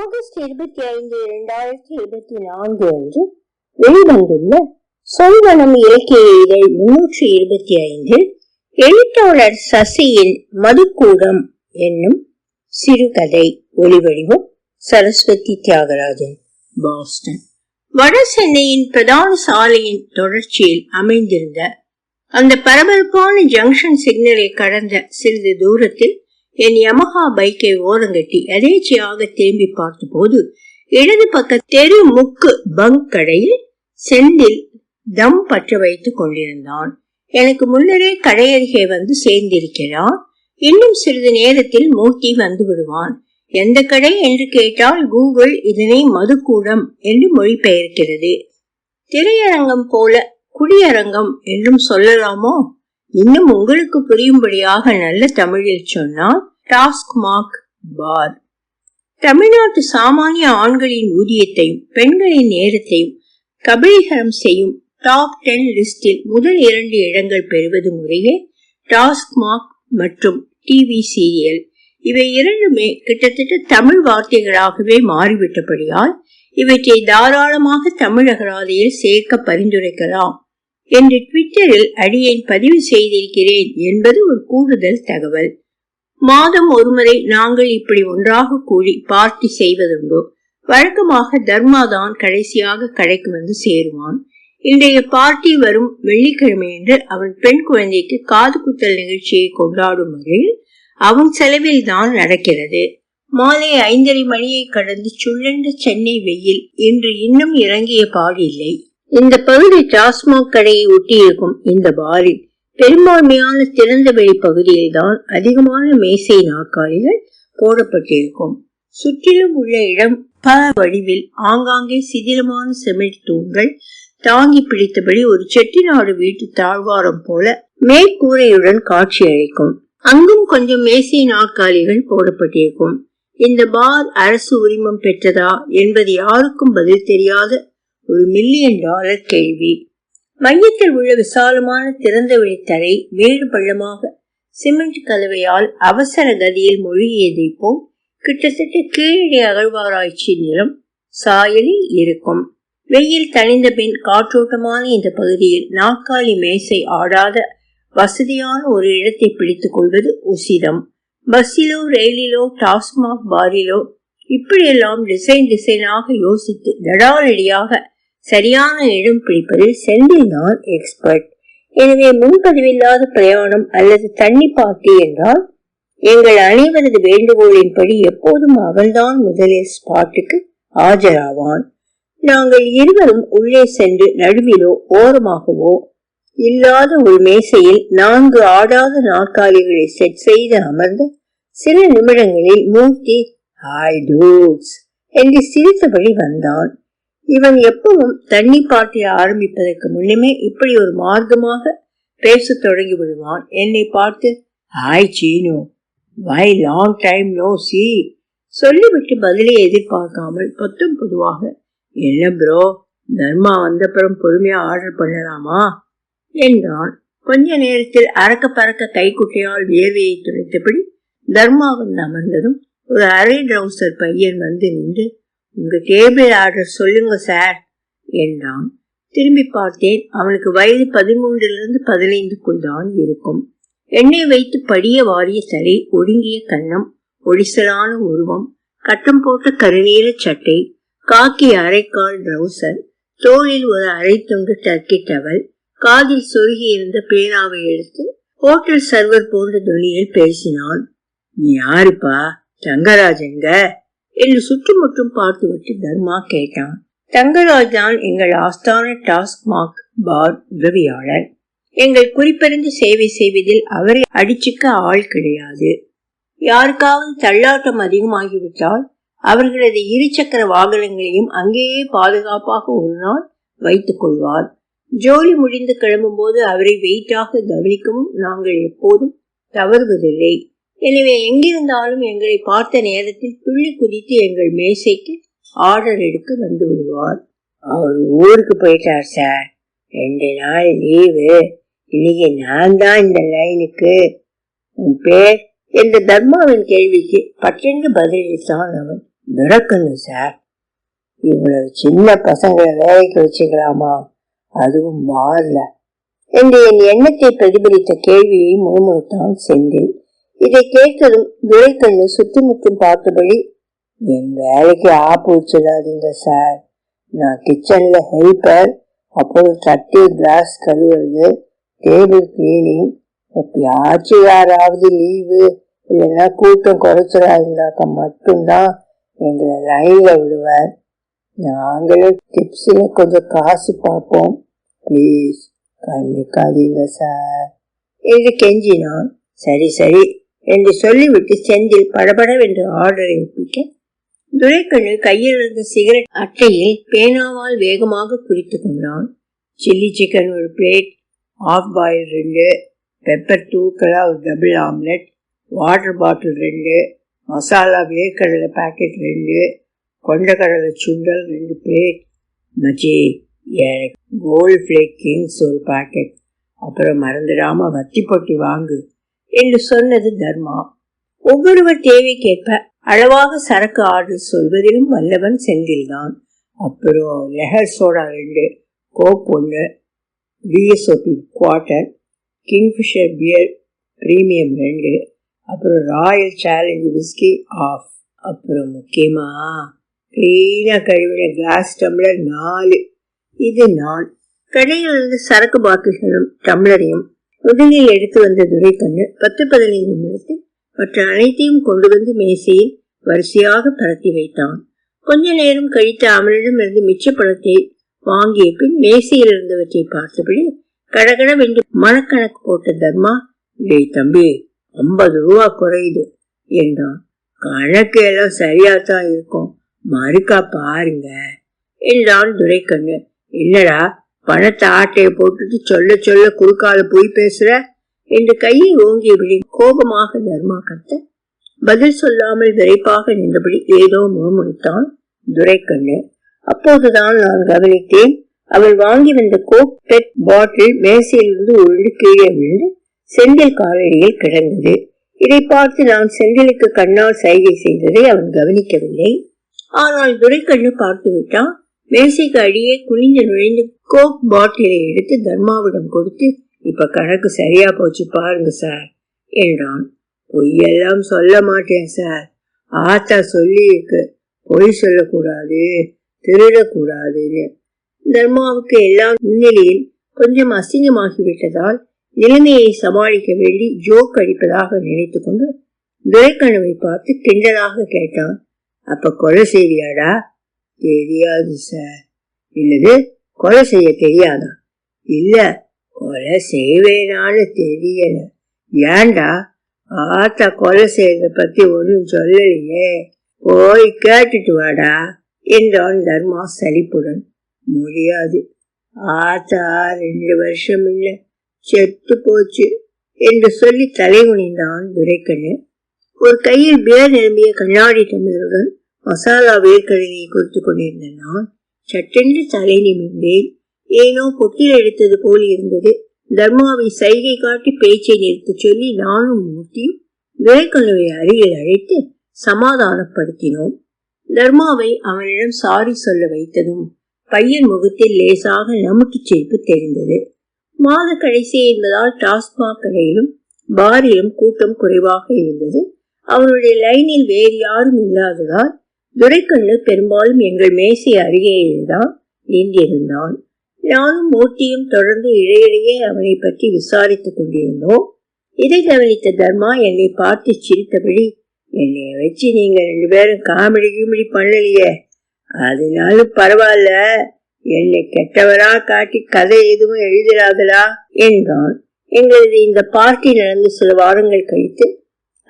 August இருபத்தி ஐந்து இரண்டாயிரத்தி இருபத்தி நான்கு அன்று வெளிவந்துள்ள சொல்வனம் இலக்கிய இதழ் முன்னூற்றி இருபத்தி ஐந்து எழுத்தாளர் சசியின் மதுக்கூடம் என்னும் சிறுகதை ஒளிவடிவம் சரஸ்வதி தியாகராஜன் பாஸ்டன். வட சென்னையின் பிரதான சாலையின் தொடர்ச்சியில் அமைந்திருந்த அந்த பரபரப்பான ஜங்ஷன் சிக்னலை கடந்த சிறிது தூரத்தில் என் யமஹா பைக்கை ஓரங்கட்டி எதேச்சியாக திரும்பி பார்த்தபோது இடது பக்க தெரு முக்கு பங்க் கடையில் செந்தில் தம் பற்ற வைத்துக் கொண்டிருந்தான். எனக்கு முன்னரே கடையருகே வந்து சேர்ந்திருக்கிறான் இன்னும் சிறிது நேரத்தில் மூட்டி வந்து விடுவான். எந்த கடை? என்று கேட்டால் கூகுள் இதனை மதுக்கூடம் என்று மொழிபெயர்க்கிறது. திரையரங்கம் போல குடியரங்கம் என்றும் சொல்லலாமோ? இன்னும் உங்களுக்கு புரியும்படியாக நல்ல தமிழில் சொன்னால் டாஸ்க் மார்க் பார். தமிழ்நாட்டு சாமானிய ஆண்களின் ஊதியத்தையும் பெண்களின் நேரத்தையும் கபலீகரம் செய்யும் டாப் டென் லிஸ்டில் முதல் இரண்டு இடங்கள் பெறுவது முறையே டாஸ்க் மார்க் மற்றும் டிவி சீரியல் இவை இரண்டுமே கிட்டத்தட்ட தமிழ் வார்த்தைகளாகவே மாறிவிட்டபடியால் இவற்றை தாராளமாக தமிழ் அகராதியில் சேர்க்க பரிந்துரைக்கலாம் என்று ட்விட்டரில் அடியை பதிவு செய்திருக்கிறேன் என்பது ஒரு கூடுதல் தகவல். மாதம் ஒருமுறை நாங்கள் இப்படி ஒன்றாக கூடி பார்ட்டி செய்வதுண்டோ. வழக்கமாக தர்மாதான் கடைசியாக கடைக்கு வந்து சேருவான். இன்றைய பார்ட்டி வரும் வெள்ளிக்கிழமையன்று அவன் பெண் குழந்தைக்கு காது குத்தல் நிகழ்ச்சியை கொண்டாடும் வகையில் அவன் செலவில் தான் நடக்கிறது. மாலை ஐந்தரை மணியை கடந்து சுழண்ட சென்னை வெயில் இன்று இன்னும் இறங்கிய பாடில்லை இந்த பகுதி டாஸ்மாக் கடையை ஒட்டியிருக்கும் இந்த பாரில் பெரும்பான்மையான திறந்த வெளி பகுதியில் தான் அதிகமான மேசை நாற்காலிகள் போடப்பட்டிருக்கும். சுற்றிலும் உள்ள இடம் பல வடிவில் ஆங்காங்கே சிதிலமான சிமெண்ட் தூண்கள் தாங்கி பிடித்தபடி ஒரு செட்டிநாடு வீட்டு தாழ்வாரம் போல மேற்கூரையுடன் காட்சி அளிக்கும். அங்கும் கொஞ்சம் மேசை நாற்காலிகள் போடப்பட்டிருக்கும். இந்த பார் அரசு உரிமம் பெற்றதா என்பது யாருக்கும் பதில் தெரியாத ஒரு மில்லியன் டாலர் கேள்வி. மையத்தில் உள்ள விசாலமான திறந்த வெளித்தரை மேடு பள்ளமாக சிமெண்ட் கலவையால் அவசர கதியில் மொழியதை போல் கிட்டத்தட்ட கீழடி அகழ்வாராய்ச்சி நிலம் சாயலில் இருக்கும். வெயில் தணிந்த பின் காற்றோட்டமான இந்த பகுதியில் நாற்காலி மேசை ஆடாத வசதியான ஒரு இடத்தை பிடித்துக் கொள்வது உசிதம். பஸ்ஸிலோ ரயிலிலோ டாஸ்மாக் பாரிலோ இப்படியெல்லாம் டிசைன் டிசைனாக யோசித்து தடாலடியாக சரியான இடம் பிடிப்பதில் செந்தில் தான் எக்ஸ்பர்ட் எனவே முன்பதிவில்லாத பிரயாணம் அல்லது தண்ணி பாட்டி என்றால் எங்கள் அனைவரது வேண்டுகோளின்படி எப்போதும் அவன்தான் முதலில் ஸ்பாட்டுக்கு ஆஜராவான். நாங்கள் இருவரும் உள்ளே சென்று நடுவிலோ ஓரமாகவோ இல்லாத ஒரு மேசையில் நான்கு ஆடாத நாற்காலிகளை செட் செய்து அமர்ந்து சில நிமிடங்களில் மூர்த்தி ஹாய் டூட்ஸ் என்று சிரித்தபடி வந்தான். இவன் எப்பவும் தண்ணி பாட்டில் ஆரம்பிப்பதற்கு முன்னுமே இப்படி ஒரு மார்க்கமாக பேசத் தொடங்கி விடுவான். என்னை பார்த்து hi Seenu why long time no see சொல்லிவிட்டு பதிலை எதிர்பார்க்காமல் பொத்தும் பொதுவாக என்ன ப்ரோ தர்மா வந்தப்புறம் பொறுமையா ஆர்டர் பண்ணலாமா? என்றான். கொஞ்ச நேரத்தில் அறக்க பறக்க கைக்குட்டையால் வியர்வையை துடைத்தபடி தர்மா வந்து அமர்ந்ததும் ஒரு அரை ட்ரௌசர் பையன் வந்து நின்று உங்க டேபிள் ஆர்டர் சொல்லுங்க சார் என்றான். திரும்பி பார்த்தேன் அவனுக்கு வயது பதிமூன்றிலிருந்து பதினைந்துக்குள் தான் இருக்கும். எண்ணெய் வைத்து படிய வாரிய தலை ஒடுங்கிய கன்னம் ஒடிசலான உருவம் கட்டம் போட்ட கருநீல சட்டை காக்கி அரைக்கால் ட்ரௌசர் தோளில் ஒரு அரை துண்டு டர்க்கி டவல் காதில் சொருகி இருந்த பேனாவை எடுத்து ஹோட்டல் சர்வர் போன்ற துணியில் பேசினான். நீ யாருப்பா? தங்கராஜங்க என்று சுற்றுமுற்றும் பார்த்துவிட்டு தர்மா கேட்டான். தங்கராஜ் தான் எங்கள் ஆஸ்தான டாஸ்க் மார்க் பார் உதவியாளர். எங்கள் குறிப்பிருந்து சேவை செய்வதில் அவரை அடிச்சுக்க ஆள் கிடையாது. யாருக்காவது தள்ளாட்டம் அதிகமாகிவிட்டால் அவர்களது இருசக்கர வாகனங்களையும் அங்கேயே பாதுகாப்பாக ஒரு நாள் வைத்துக் கொள்வார். ஜோலி முடிந்து கிளம்பும் போது அவரை வெயிட்டாக கவனிக்கவும் நாங்கள் எப்போதும் தவறுவதில்லை. எனவே எங்கிருந்தாலும் எங்களை பார்த்த நேரத்தில் துள்ளி குதித்து எங்கள் மேசைக்கு ஆர்டர் எடுக்க வந்து விடுவார். அவர் ஊருக்கு போயிட்டார் சார். ரெண்டு நாள் லீவு. இன்னைக்கு நான் தான் இந்த லைனுக்கு உன் பேர் என்ற தர்மாவின் கேள்விக்கு பற்றென்று பதிலளித்தான் அவன். துரக்கண்ணு சார். இவ்வளவு சின்ன பசங்களை வேலைக்கு வச்சுக்கலாமா? அதுவும் மாறல என்று என் எண்ணத்தை பிரதிபலித்த கேள்வியை முழுமுழுத்தான் செந்தில். இதை கேட்டதும் துரைக்கண்ணு சுற்றுமுற்றும் பார்த்தபடி என் வேலைக்கு ஆப்பு வச்சிடாதீங்க சார். நான் கிச்சன்ல ஹெல்ப்பர் அப்புறம் தட்டி கிளாஸ் கழுவுறது டேபிள் கிளீனிங். எப்பயாச்சும் யாராவது லீவு இல்லைன்னா கூட்டம் குறைச்சலாயிருந்தாக்க மட்டும்தான் எங்களை லைன்ல விடுவார். நாங்களும் டிப்ஸில் கொஞ்சம் காசு பார்ப்போம். ப்ளீஸ் கண்டுக்காதீங்க சார். இது கெஞ்சினா சரி சரி. என்று சொல்லிவிட்டு செந்தில் படபடவென்று ஆர்டரை ஒப்பிக்க துரைக்கண்ணு கையில் இருந்த சிகரெட் அட்டையில் பேனாவால் வேகமாக குறித்து கொண்டான். சில்லி சிக்கன் ஒரு பிளேட் ஆஃப் பாயில் ரெண்டு பெப்பர் தூக்கலா ஒரு டபுள் ஆம்லெட் வாட்டர் பாட்டில் ரெண்டு மசாலா வேர்க்கடலை பாக்கெட் ரெண்டு கொண்டக்கடலை சுண்டல் ரெண்டு பிளேட் மச்சி எனக்கு கோல்டு ஃப்ளேக் கிங்ஸ் ஒரு பாக்கெட் அப்புறம் மறந்துடாமல் வத்தி பொட்டி வாங்கு. என்று சொன்னது தர்மா. ஒவ்வொருவர் தேவைக்கேற்ப அளவாக சரக்கு ஆர்டர் சொல்வதிலும் வல்லவன் செந்தில்தான். அப்புறம் லெஹர் சோடா ரெண்டு கோக் ஒன்று BSOP quarter Kingfisher beer premium ரெண்டு அப்புறம் ராயல் சேலஞ்ச் விஸ்கி ஆஃப். அப்புறம் முக்கியமா கிளீனாக கழுவின கிளாஸ் டம்ளர் நாலு. இது நான் கடையில் இருந்து சரக்கு பாட்டில்களும் டம்ளரையும் முதலில் எடுத்து வந்த துரைக்கண்ணு பத்து பதினைந்து நிமிடத்தில் மற்ற அனைத்தையும் கொண்டு வந்து மேசையில் வரிசையாக பரத்தி வைத்தான். கொஞ்ச நேரம் கழித்து அவனிடம் இருந்து மிச்ச பழத்தை வாங்கிய பின் மேசையில் இருந்தவற்றை பார்த்தபடி கடகடவென்று மனக்கணக்கு போட்ட தர்மா டேய் தம்பி ஐம்பது ரூபா குறையுது என்றான். கணக்கு எல்லாம் சரியா தான் இருக்கும். மறுக்கா பாருங்க என்றான் துரைக்கண்ணு. இல்லடா பணத்தை ஆட்டையை போட்டுட்டு சொல்ல சொல்ல குறுக்கால போய் பேசுற என்று கையை ஓங்கியபடி கோபமாக தர்மா கத்த பதில் சொல்லாமல் விரைப்பாக நின்றபடி ஏதோ முகமுடித்தான் துரைக்கண்ணு அப்போதுதான் நான் கவனித்தேன் அவள் வாங்கி வந்த கோக் பெட் பாட்டில் மேசையிலிருந்து உருண்டு கீழே விழுந்து செந்தில் காலடியில் கிடந்தது. இதை பார்த்து நான் செந்திலுக்கு கண்ணால் சைகை செய்ததை அவன் கவனிக்கவில்லை. ஆனால் துரைக்கண்ணு பார்த்து விட்டான் மேசைக்கு அடியே குனிந்து நுழைந்து கோக் பாட்டிலை எடுத்து தர்மாவிடம் கொடுத்து இப்ப கணக்கு சரியா போச்சு பாருங்க சார் என்றான். பொய்யெல்லாம் சொல்ல மாட்டேன் சார். ஆத்தா சொல்லி இருக்கு பொய் சொல்லக்கூடாது திருடக்கூடாதுன்னு. தர்மாவுக்கு எல்லாம் முன்னிலையில் கொஞ்சம் அசிங்கமாகிவிட்டதால் நிலைமையை சமாளிக்க வேண்டி ஜோக் அடிப்பதாக நினைத்து கொண்டு துரைக்கணுவை பார்த்து கிண்டலாக கேட்டான். அப்ப கொலை செய்தியாடா? தெரியாது சார். இல்லது கொலை செய்ய தெரியாதா? இல்ல கொலை செய்வேனான்னு தெரியல. ஏண்டா ஆத்தா கொலை செய்யறத பத்தி ஒன்றும் சொல்லலையே. போய் கேட்டுட்டு வாடா என்றான் தர்மா சலிப்புடன். முடியாது. ஆத்தா ரெண்டு வருஷம் இல்ல செத்து போச்சு என்று சொல்லி தலை குனிந்தான் துரைக்கண்ணு. ஒரு கையில் பேர் நிரம்பிய கண்ணாடி டம்ளருடன் மசாலா வேர்க்கடலையை கொடுத்து கொண்டிருந்த நான் சட்டென்று தலை நிமிர்ந்தேன். ஏனோ கொட்டில் எடுத்தது போல் இருந்தது. தர்மாவை சைகை காட்டி பேச்சை நிறுத்த சொல்லி நானும் மூர்த்தியும் துரைக்கண்ணுவை அருகில் அழைத்து சமாதானப்படுத்தினோம். தர்மாவை அவனிடம் சாரி சொல்ல வைத்ததும் பையன் முகத்தில் லேசாக நமக்கு சிரிப்பு தெரிந்தது. மாத கடைசி என்பதால் டாஸ்மாக் கடையிலும் பாரிலும் கூட்டம் குறைவாக இருந்தது. அவனுடைய லைனில் வேறு யாரும் இல்லாததால் துரைக்கண்ணு பெரும்பாலும் எங்கள் மேசை அருகேதான் நின்றிருந்தான் நானும் மூர்த்தியும் தொடர்ந்து இடையிடையே அவனை பற்றி விசாரித்துக் கொண்டிருந்தோம். இதை கவனித்த தர்மா என்னை பார்த்து சிரித்தபடி என்னை வச்சு நீங்க ரெண்டு பேரும் காமெடி கிமெடி பண்ணலையே. அதனாலும் பரவாயில்ல. என்னை கெட்டவரா காட்டி கதை எதுவும் எழுதிடாதலா என்றான். எங்களது இந்த பார்ட்டி நடந்து சில வாரங்கள் கழித்து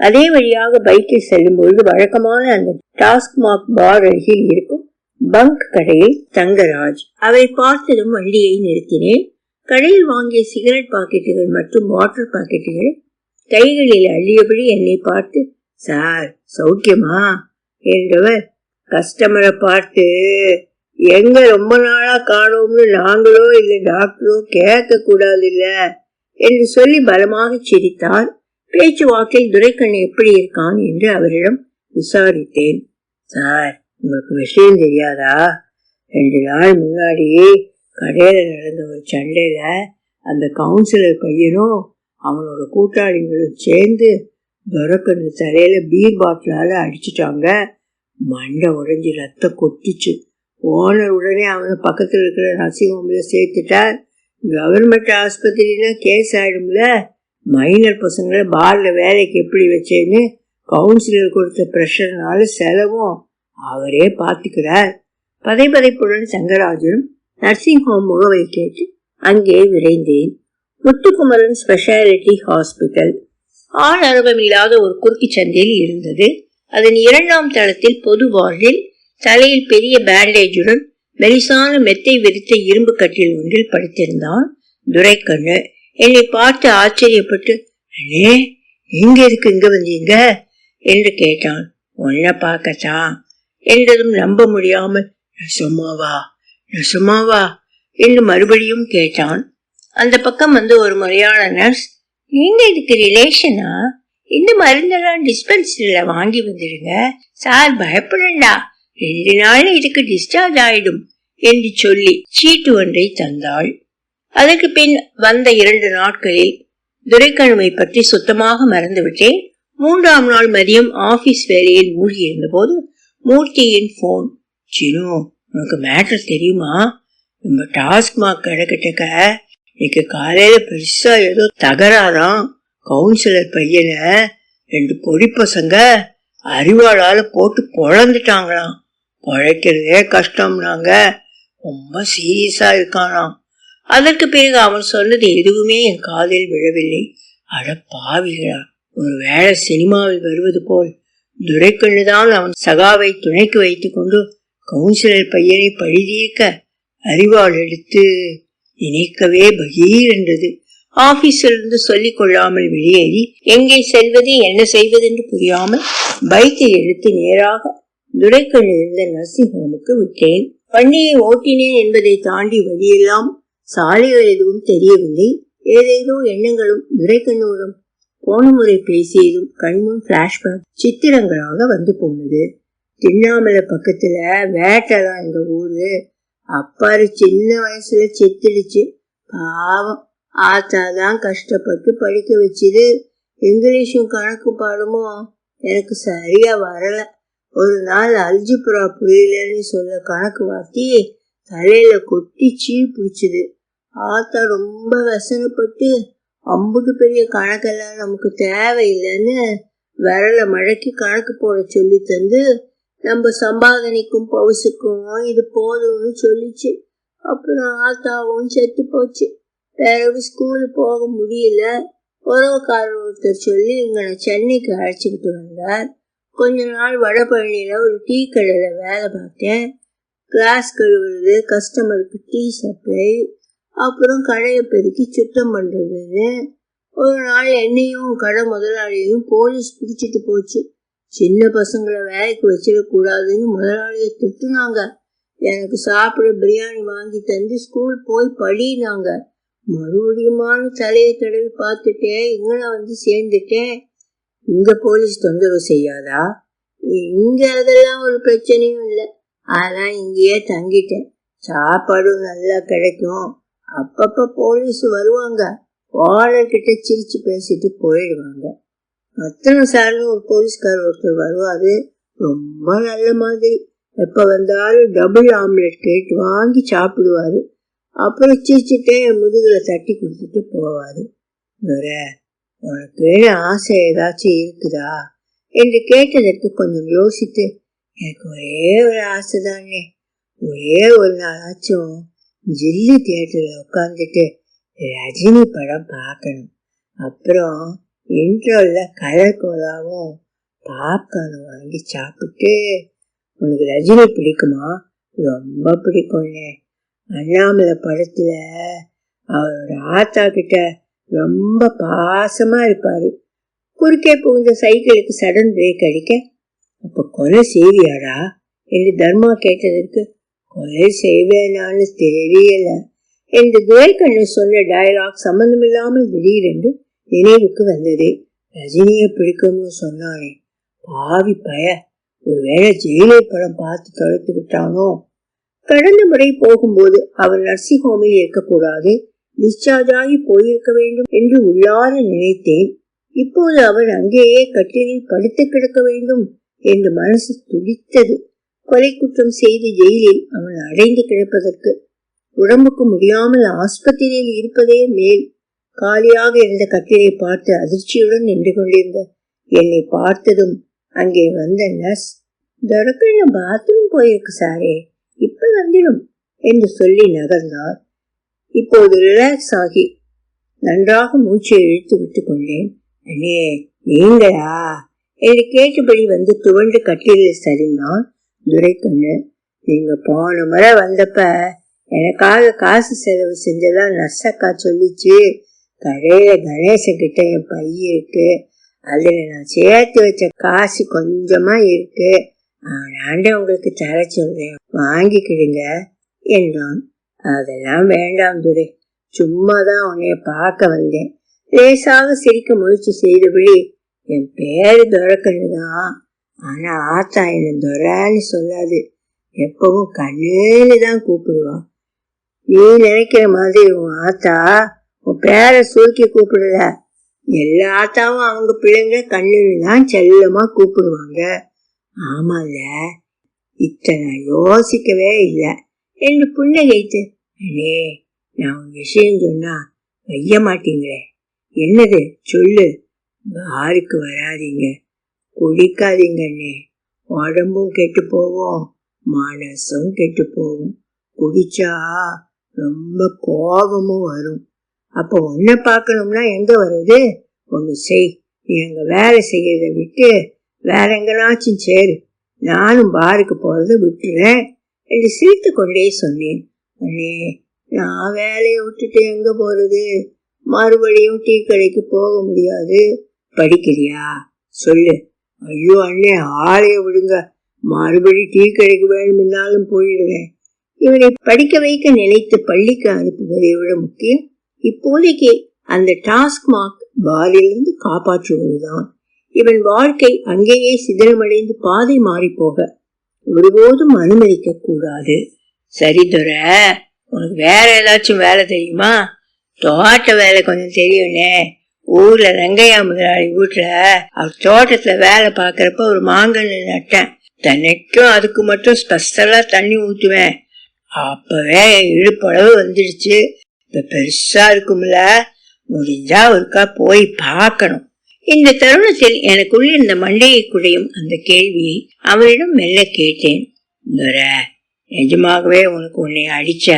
அதே வழியாக பைக்கில் செல்லும் பொழுது வழக்கமான அந்த டாஸ்மாக் பார் அருகில் இருக்கும் பங்க் கடையில் தங்கராஜ். அவரை பார்த்ததும் வண்டியை நிறுத்தினேன். கடையில் வாங்கிய சிகரெட் பாக்கெட்டுகள் மற்றும் வாட்டர் பாக்கெட்டுகளை கைகளில் அள்ளியபடி என்னை பார்த்து சார் சௌக்கியமா? என்றவர் கஸ்டமரை பார்த்து எங்க ரொம்ப நாளா காணோம்னு நாங்களோ இல்லை டாக்டரோ கேட்க கூடாது இல்ல என்று சொல்லி பலமாக சிரித்தார். பேச்சுவாக்கில் துரைக்கண்ணு எப்படி இருக்கான் என்று அவரிடம் விசாரித்தேன். சார் உங்களுக்கு விஷயம் தெரியாதா? ரெண்டு நாள் முன்னாடி கடையில நடந்த ஒரு சண்டையில அந்த கவுன்சிலர் பையனும் அவனோட கூட்டாளிகளும் சேர்ந்து துரக்கண்ணு தலையில பீர் பாட்டிலால அடிச்சிட்டாங்க. மண்டை உடைஞ்சி ரத்தம் கொட்டிச்சு. ஓனர் உடனே அவனை பக்கத்தில் இருக்கிற நர்சிங் சேர்த்துட்டார். கவர்மெண்ட் ஆஸ்பத்திரியில் கேஸ் ஆயிடும்ல. மைனர் பசங்களை பாரில் வேலைக்கு எப்படி வச்சேன்னு கவுன்சிலர் கொடுத்த ப்ரெஷர்னால செலவும் அவரே பார்த்துக்கிறார். பதைபதைப்புடன் சங்கராஜனும் நர்சிங் ஹோம் முகவை கேட்டு அங்கே விரைந்தேன். முத்துக்குமரன் ஸ்பெஷாலிட்டி ஹாஸ்பிட்டல் ஆள் அரவமில்லாத ஒரு குறுக்கி சந்தையில் இருந்தது. அதன் இரண்டாம் தளத்தில் பொது வார்டில் தலையில் பெரிய பேண்டேஜுடன் மெலிசான மெத்தை விரித்த இரும்பு கட்டில் ஒன்றில் படுத்திருந்தான் துரைக்கண்ணு. என்னை பார்த்து ஆச்சரியப்பட்டு அண்ணே எங்க இருக்கு இங்க வந்தீங்க? என்று கேட்டான். உன்னை பார்க்கத்தான் என்றதும் நம்ப முடியாமல் நெசமாவா நெசமாவா? என்று மறுபடியும் கேட்டான். அந்த பக்கம் வந்து ஒரு முறையான நர்ஸ் நீங்க இதுக்கு ரிலேஷனா இந்த மருந்தெல்லாம் டிஸ்பென்சரியில வாங்கி வந்துடுங்க. சார் பயப்படண்டா. ரெண்டு நாள் இதுக்கு டிஸ்சார்ஜ் ஆயிடும் என்று சொல்லி சீட்டு ஒன்றை தந்தாள். அதற்கு பின் வந்த இரண்டு நாட்களில் துரைக்கணுமை பற்றி சுத்தமாக மறந்துவிட்டேன். மூன்றாம் நாள் மதியம் ஆபீஸ் வேலையில் மூழ்கியிருந்த போது மூர்த்தியின் போன் சினு உனக்கு மேட்டர் தெரியுமா? நம்ம டாஸ்மாக் கிடக்கிட்டக்க இன்னைக்கு காலையில பெருசா ஏதோ தகராறாம். கவுன்சிலர் பையனை ரெண்டு பொடி பசங்க அறிவாளால போட்டு பொழந்துட்டாங்களாம். பொழைக்கிறதே கஷ்டம்னாங்க. ரொம்ப சீரியஸா இருக்கானாம். அதற்கு பிறகு அவன் சொன்னது எதுவுமே என் காதில் விழவில்லை. அட பாவிகளா ஒரு வேளை சினிமாவில் வருவது போல் துரைக்கண்ணுதான் அவன் சகாவை துணைக்கு வைத்துக்கொண்டு கவுன்சிலர் பையனை பழிதீர்க்க அறிவாள் எடுத்து நினைக்கவே பகீர் என்றது. ஆபீஸிலிருந்து சொல்லிக் கொள்ளாமல் வெளியேறி எங்கே செல்வது என்ன செய்வது என்று புரியாமல் பைக்கை எடுத்து நேராக துரைக்கண் இருந்த நர்சிங் ஹோமுக்கு விட்டேன். வண்டியை ஓட்டினேன் என்பதை தாண்டி வழியெல்லாம் சாலைகள் எதுவும் தெரியவில்லை. ஏதேதோ எண்ணங்களும் துரைக்கண்ணூரும் போன முறை பேசியதும் கண்முன் பிளாஷ்பேக் சித்திரங்களாக வந்து போனது. திண்ணாமலை பக்கத்துல வேட்டலா எங்க ஊரு. அப்பாரு சின்ன வயசுல செத்துடுச்சு. பாவம். ஆத்தாதான் கஷ்டப்பட்டு படிக்க வச்சுது. இங்கிலீஷும் கணக்கு பாடமும் எனக்கு சரியா வரல. ஒரு நாள் அல்ஜிப்ரா புரியலன்னு சொல்ல கணக்கு வாத்தி தலையில கொட்டி சீ பிடிச்சுது. ஆத்தா ரொம்ப வசனப்பட்டு அம்புட்டு பெரிய கணக்கெல்லாம் நமக்கு தேவையில்லைன்னு விரல மழக்கி கணக்கு போட சொல்லி தந்து நம்ம சம்பாதனைக்கும் பவுசுக்கும் இது போதும்னு சொல்லிச்சு. அப்புறம் ஆத்தாவும் செத்து போச்சு. பிறகு ஸ்கூலு போக முடியல. உறவுக்காரர் ஒருத்தர் சொல்லி இங்கே சென்னைக்கு அழைச்சிக்கிட்டு வந்தார். கொஞ்ச நாள் வடபழனியில் ஒரு டீ கடையில் வேலை பார்த்தேன். கிளாஸ் கழுவுறது கஸ்டமருக்கு டீ சப்ளை அப்புறம் கடையை பெருக்கி சுத்தம் பண்ணுறது ஒரு நாள் என்னையும் கடை முதலாளியையும் போலீஸ் பிடிச்சிட்டு போச்சு. சின்ன பசங்களை வேலைக்கு வச்சிடக்கூடாதுன்னு முதலாளியை திட்டுனாங்க. எனக்கு சாப்பிட பிரியாணி வாங்கி தந்து ஸ்கூல் போய் படினாங்க மறுபடியுமான தலையை தடவி பார்த்துட்டே இங்கே வந்து சேர்ந்துட்டேன் இங்கே போலீஸ் தொந்தரவு செய்யாதா? இங்கே அதெல்லாம் ஒரு பிரச்சனையும் இல்லை. அதெல்லாம் இங்கேயே தங்கிட்டேன். சாப்பாடும் நல்லா கிடைக்கும். அப்பப்ப போலீஸ் வருவாங்க. வாழர்கிட்ட சிரிச்சு பேசிட்டு போயிடுவாங்க. அத்தனை சார்னு ஒரு போலீஸ்கார் ஒருத்தர் வருவாரு. ரொம்ப நல்ல மாதிரி. எப்ப வந்தாலும் டபுள் ஆம்லெட் கேட்டு வாங்கி சாப்பிடுவாரு. அப்புறம் சிரிச்சுட்டே முதுகில் தட்டி கொடுத்துட்டு போவாரு. உனக்கு ஆசை ஏதாச்சும் இருக்குதா? என்று கேட்டதற்கு கொஞ்சம் யோசித்து எனக்கு ஒரே ஒரு ஆசை தானே ஒரே ஒரு நாளாச்சும் ஜில்லி தியேட்டரில் உட்காந்துட்டு ரஜினி படம் பார்க்கணும். அப்புறம் இன்ட்ரோவில் கலர் கோலாவும் பாப்கார்னும் வாங்கி சாப்பிட்டு உனக்கு ரஜினி பிடிக்குமா? ரொம்ப பிடிக்கும்னு. அண்ணாமலை படத்தில் அவரோட ஆத்தா கிட்ட ரொம்ப பாசமாக இருப்பார். குறுக்கே புகுந்த சைக்கிளுக்கு சடன் பிரேக் அடிக்க அப்போ கொலை செய்வியாடா? என்று தர்மா கேட்டதற்கு கொலை செய்வேனான்னு தெரியல என்று துரைக்கண்ணு சொன்ன டயலாக் சம்பந்தமில்லாமல் திடீரென்று நினைவுக்கு வந்தது. ரஜினியை பிடிக்கும்னு சொன்னானே. பாவி பய ஒருவேளை ஜெயிலே படம் பார்த்து தொலைத்து விட்டானோ? கடந்த முறை போகும்போது அவர் நர்சிங் ஹோமில் இருக்கக்கூடாது டிஸ்சார்ஜ் ஆகி போயிருக்க வேண்டும் என்று உள்ளார நினைத்தேன். இப்போது அவன் அங்கேயே கட்டிலில் படுத்து கிடக்க வேண்டும் என்று மனசு துடித்தது. கொலை குற்றம் செய்து ஜெயிலில் அவன் அடைந்து கிடப்பதற்கு உடம்புக்கு முடியாமல் ஆஸ்பத்திரியில் இருப்பதே மேல். காலியாக இருந்த கட்டிலை பார்த்து அதிர்ச்சியுடன் நின்று கொண்டிருந்த என்னை பார்த்ததும் அங்கே வந்த நர்ஸ் தொடக்கண்ண பாத்ரூம் போயிருக்கு சாரே இப்ப வந்துடும் என்று சொல்லி நகர்ந்தார். இப்போது ரிலாக்ஸ் ஆகி நன்றாக மூச்சை இழுத்து விட்டு கொண்டேன். அண்ணே நீங்களா? என்று கேட்டபடி வந்து துவண்டு கட்டிலில் சரிந்தான். துரைக்கண்ணு நீங்க போன முறை வந்தப்ப எனக்காக காசு செலவு செஞ்சதா நர்சக்கா சொல்லிச்சு. கடையில கணேசன் கிட்ட என் பைய இருக்கு. அதுல நான் சேர்த்து வச்ச காசு கொஞ்சமா இருக்கு. ஆனாண்ட உங்களுக்கு தர சொல்றேன். வாங்கிக்கிடுங்க என்றான். அதெல்லாம் வேண்டாம் துரை. சும்மா தான் உன்னைய பார்க்க வந்தேன். லேசாக சிரிக்க முயற்சி செய்தபடி என் பேரு துரக்கண்ணுதான் ஆனா ஆத்தா என்ன துரான்னு சொல்லாது. எப்பவும் கண்ணுன்னு தான் கூப்பிடுவான் நீ நினைக்கிற மாதிரி உன் ஆத்தா உன் பேரை சுருக்கி கூப்பிடல. எல்லா ஆத்தாவும் அவங்க பிள்ளைங்க கண்ணுன்னு தான் செல்லமா கூப்பிடுவாங்க. ஆமால இத்தனை யோசிக்கவே இல்லை. என்று புன்னகைத்து அண்ணே நான் ஒரு விஷயம் சொன்னா வைய மாட்டீங்களே. என்னது சொல்லு. யாருக்கு வராதீங்க. குடிக்காதீங்கண்ணே உடம்பும் கெட்டு போவோம் மனசும் கெட்டு போகும் குடிச்சா ரொம்ப கோபமும் வரும் அப்போ ஒன்றை பார்க்கணும்னா எங்க வருது ஒன்று செய் நீ வேலை செய்யறத விட்டு வேற எங்கனாச்சும் சேரு நானும் பாருக்கு போறத விட்டுறேன் என்று சிரித்து கொண்டே சொன்னேன் அண்ணே நான் வேலையை விட்டுட்டு எங்க போறது மறுபடியும் டீ கடைக்கு போக முடியாது படிக்கிறியா சொல்லு ஐயோ அண்ணே ஆளைய விடுங்க மறுபடி டீ கடைக்கு வேணும்னாலும் போயிடுவேன் இவனை படிக்க வைக்க நினைத்து பள்ளிக்கு அனுப்புவதை விட முக்கியம் இப்போதைக்கு அந்த டாஸ்க் மார்க் பாரிலிருந்து காப்பாற்றுவதுதான். இவன் வாழ்க்கை அங்கேயே சிதறமடைந்து பாதை மாறி போக ஒருபோதும் அனுமதிக்க கூடாது சரி துர உனக்கு வேற ஏதாச்சும் வேலை தெரியுமா? தோட்ட வேலை கொஞ்சம் தெரியும்னே. ஊர்ல ரங்கையா முதலாளி வீட்டுல அவர் தோட்டத்துல வேலை பாக்குறப்ப ஒரு மாங்கன்னு நட்டேன். தன்னைக்கும் அதுக்கு மட்டும் ஸ்பெஷலா தண்ணி ஊத்துவேன். அப்பவே இழுப்பளவு வந்துடுச்சு. இப்ப பெருசா இருக்கும்ல. முடிஞ்சா ஒருக்கா போய் பார்க்கணும். இந்த தருணத்தில் எனக்குள்ள இந்த மண்டையை குடையும் அந்த கேள்வியை அவனிடம் மெல்ல கேட்டேன். நிஜமாகவே உனக்கு உன்னை அடிச்ச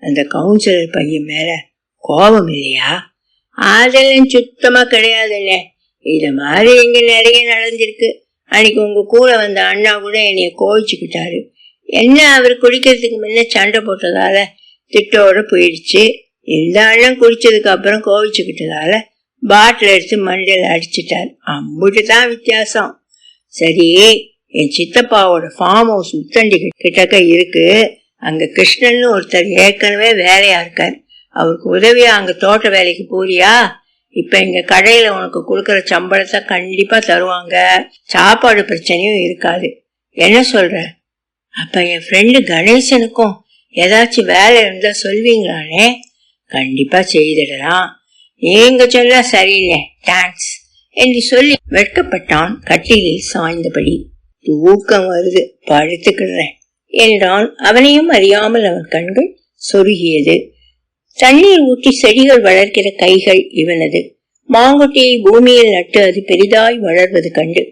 அந்த கவுன்சிலர் பையன் மேல கோபம் இல்லையா? அதெல்லாம் சுத்தமா கிடையாதுல்ல. இது மாதிரி இங்க நிறைய நடந்திருக்கு. அன்னைக்கு உங்க கூட வந்த அண்ணா கூட என்னைய கோவிச்சுக்கிட்டாரு. என்ன அவர் குடிக்கிறதுக்கு முன்ன சண்டை போட்டதால திட்டோட போயிடுச்சு. இந்த அண்ணன் குடிச்சதுக்கு அப்புறம் கோவிச்சுக்கிட்டதால பாட்டில் எடுத்து மண்டையில் அடிச்சிட்டார். அம்புட்டு தான் வித்தியாசம். சரி என் சித்தப்பாவோட ஃபார்ம் ஹவுஸ் முத்தண்டி கிட்டக்க இருக்கு. அங்க கிருஷ்ணன் ஒருத்தர் ஏற்கனவே வேலையா இருக்கார். அவருக்கு உதவியா அங்க தோட்ட வேலைக்கு போறியா? இப்ப எங்க கடையில உனக்கு கொடுக்கற சம்பளத்தை கண்டிப்பா தருவாங்க. சாப்பாடு பிரச்சனையும் இருக்காது. என்ன சொல்ற? அப்ப என் ஃப்ரெண்டு கணேசனுக்கும் ஏதாச்சும் வேலை இருந்தா சொல்வீங்களானே? கண்டிப்பா செய்திடலாம். நீங்க சொல்லா சரியில்லை தேங்க்ஸ் என்று சொல்லி வெட்கப்பட்டான் கட்டிலில் சாய்ந்தபடி. தூக்கம் வருது படுத்துக்கிடுறேன் என்றான். அவனையும் அறியாமல் அவன் கண்கள் சொருகியது. தண்ணீர் ஊற்றி செடிகள் வளர்க்கிற கைகள் இவனது. மாங்குட்டியை பூமியில் நட்டு அது பெரிதாய் வளர்வது கண்டு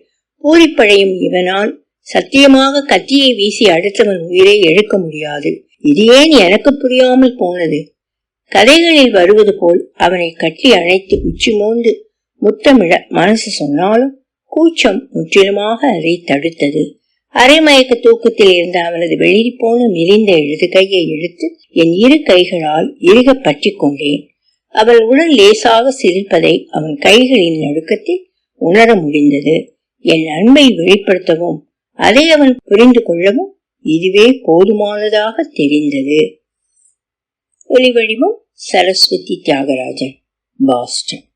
பூரிப்படையும் இவனால் சத்தியமாக கத்தியை வீசி அடுத்தவன் உயிரை எழுக்க முடியாது. இது ஏன் எனக்கு புரியாமல் போனது? கதைகளில் வருவது போல் அவனை கட்டி அணைத்து உச்சி மோந்து முத்தமிழ மனசு சொன்னாலும் கூச்சம் முற்றிலுமாக அதை தடுத்தது. அரைமயக்க தூக்கத்தில் இருந்த அவனது வெளிரி போன மெலிந்த எழுது கையை இழுத்து என் இரு கைகளால் இறுக பற்றி கொண்டேன். அவள் உடல் லேசாக சிரிப்பதை அவன் கைகளின் நடுக்கத்தில் உணர முடிந்தது. என் அன்பை வெளிப்படுத்தவும் அதை அவன் புரிந்து கொள்ளவும் இதுவே போதுமானதாக தெரிந்தது. ஒலிவடிவம் சரஸ்வதி தியாகராஜன் பாஸ்டன்.